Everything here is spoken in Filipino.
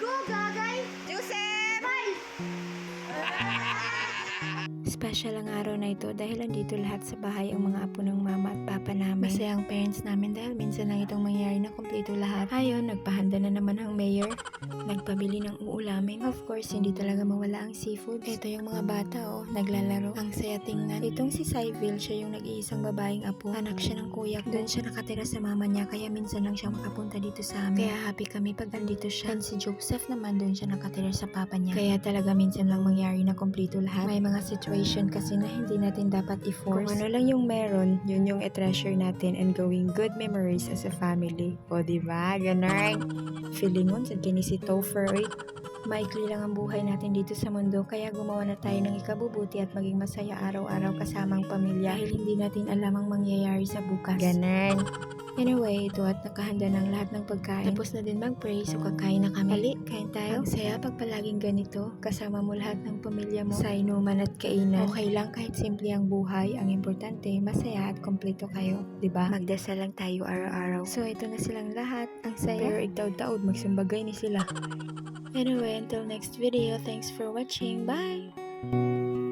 Google. Special ang araw na ito dahil andito lahat sa bahay ang mga apo ng mama at papa namin. Masaya ang parents namin dahil minsan lang itong mangyari na kumpleto lahat. Ayon, nagpahanda na naman ang mayor. Nagpabili ng uulamin. Of course, hindi talaga mawala ang seafood. Ito yung mga bata oh, naglalaro. Ang saya tingnan. Itong si Syville, siya yung nag-iisang babaeng apo. Anak siya ng kuya ko. Doon siya nakatira sa mama niya kaya minsan lang siya makapunta dito sa amin. Kaya happy kami pag andito siya. And si Joseph naman doon siya nakatira sa papa niya. Kaya talaga minsan lang mangyari na kumpleto lahat. May mga situation kasi na hindi natin dapat i-force. Kung ano lang yung meron, yun yung i-treasure natin and gawing good memories as a family. O diba? Ganun. Feeling mo, sa kini si Topher, oy. Maikli lang ang buhay natin dito sa mundo kaya gumawa na tayo ng ikabubuti at maging masaya araw-araw kasama ang pamilya dahil hindi natin alam ang mangyayari sa bukas. Ganun. Anyway, ito at nakahanda ng lahat ng pagkain. Tapos na din mag-pray, so kakain na kami. Ali, kain tayo. Ang saya pag palaging ganito, kasama mo lahat ng pamilya mo sa inuman at kainan. Okay lang kahit simple ang buhay, ang importante, masaya at kompleto kayo. 'di ba? Magdasal lang tayo araw-araw. So ito na silang lahat. Ang saya. Pero igtaod-taod, magsumbagay ni sila. Anyway, until next video, thanks for watching. Bye!